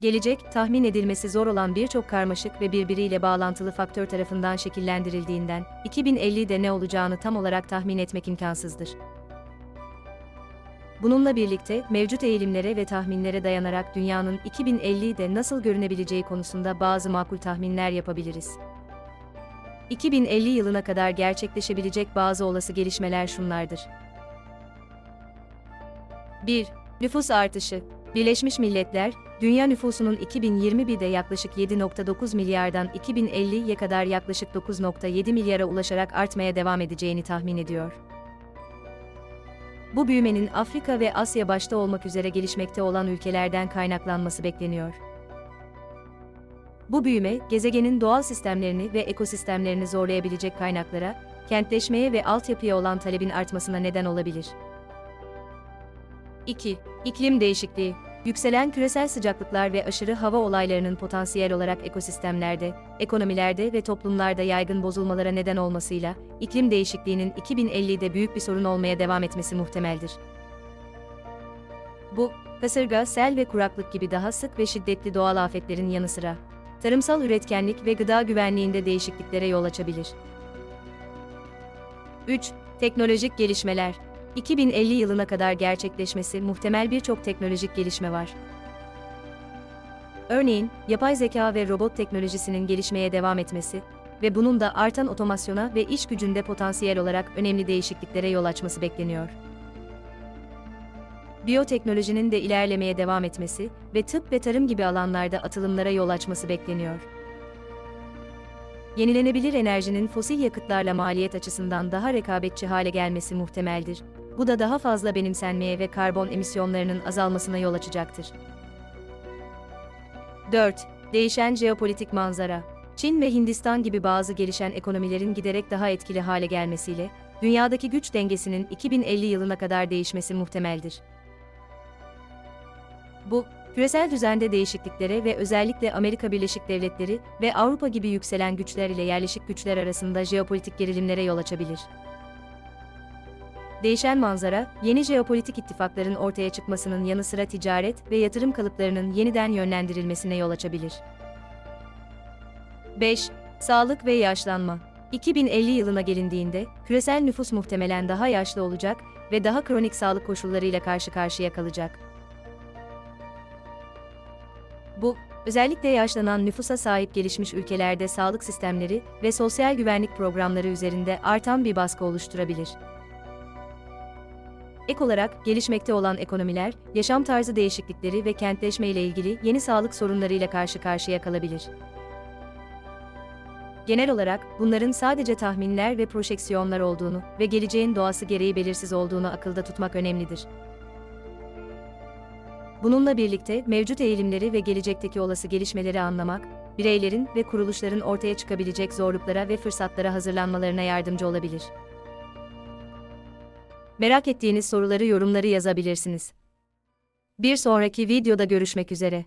Gelecek, tahmin edilmesi zor olan birçok karmaşık ve birbiriyle bağlantılı faktör tarafından şekillendirildiğinden, 2050'de ne olacağını tam olarak tahmin etmek imkansızdır. Bununla birlikte, mevcut eğilimlere ve tahminlere dayanarak dünyanın 2050'de nasıl görünebileceği konusunda bazı makul tahminler yapabiliriz. 2050 yılına kadar gerçekleşebilecek bazı olası gelişmeler şunlardır. 1. Nüfus artışı. Birleşmiş Milletler, dünya nüfusunun 2021'de yaklaşık 7.9 milyardan 2050'ye kadar yaklaşık 9.7 milyara ulaşarak artmaya devam edeceğini tahmin ediyor. Bu büyümenin Afrika ve Asya başta olmak üzere gelişmekte olan ülkelerden kaynaklanması bekleniyor. Bu büyüme, gezegenin doğal sistemlerini ve ekosistemlerini zorlayabilecek kaynaklara, kentleşmeye ve altyapıya olan talebin artmasına neden olabilir. 2. İklim değişikliği. Yükselen küresel sıcaklıklar ve aşırı hava olaylarının potansiyel olarak ekosistemlerde, ekonomilerde ve toplumlarda yaygın bozulmalara neden olmasıyla, iklim değişikliğinin 2050'de büyük bir sorun olmaya devam etmesi muhtemeldir. Bu, kasırga, sel ve kuraklık gibi daha sık ve şiddetli doğal afetlerin yanı sıra, tarımsal üretkenlik ve gıda güvenliğinde değişikliklere yol açabilir. 3. Teknolojik gelişmeler. 2050 yılına kadar gerçekleşmesi muhtemel birçok teknolojik gelişme var. Örneğin, yapay zeka ve robot teknolojisinin gelişmeye devam etmesi ve bunun da artan otomasyona ve iş gücünde potansiyel olarak önemli değişikliklere yol açması bekleniyor. Biyoteknolojinin de ilerlemeye devam etmesi ve tıp ve tarım gibi alanlarda atılımlara yol açması bekleniyor. Yenilenebilir enerjinin fosil yakıtlarla maliyet açısından daha rekabetçi hale gelmesi muhtemeldir. Bu da daha fazla benimsenmeye ve karbon emisyonlarının azalmasına yol açacaktır. 4. Değişen jeopolitik manzara. Çin ve Hindistan gibi bazı gelişen ekonomilerin giderek daha etkili hale gelmesiyle, dünyadaki güç dengesinin 2050 yılına kadar değişmesi muhtemeldir. Bu, küresel düzende değişikliklere ve özellikle Amerika Birleşik Devletleri ve Avrupa gibi yükselen güçler ile yerleşik güçler arasında jeopolitik gerilimlere yol açabilir. Değişen manzara, yeni jeopolitik ittifakların ortaya çıkmasının yanı sıra ticaret ve yatırım kalıplarının yeniden yönlendirilmesine yol açabilir. 5. Sağlık ve yaşlanma. 2050 yılına gelindiğinde, küresel nüfus muhtemelen daha yaşlı olacak ve daha kronik sağlık koşullarıyla karşı karşıya kalacak. Bu, özellikle yaşlanan nüfusa sahip gelişmiş ülkelerde sağlık sistemleri ve sosyal güvenlik programları üzerinde artan bir baskı oluşturabilir. Ek olarak, gelişmekte olan ekonomiler, yaşam tarzı değişiklikleri ve kentleşme ile ilgili yeni sağlık sorunlarıyla karşı karşıya kalabilir. Genel olarak, bunların sadece tahminler ve projeksiyonlar olduğunu ve geleceğin doğası gereği belirsiz olduğunu akılda tutmak önemlidir. Bununla birlikte mevcut eğilimleri ve gelecekteki olası gelişmeleri anlamak, bireylerin ve kuruluşların ortaya çıkabilecek zorluklara ve fırsatlara hazırlanmalarına yardımcı olabilir. Merak ettiğiniz soruları yorumları yazabilirsiniz. Bir sonraki videoda görüşmek üzere.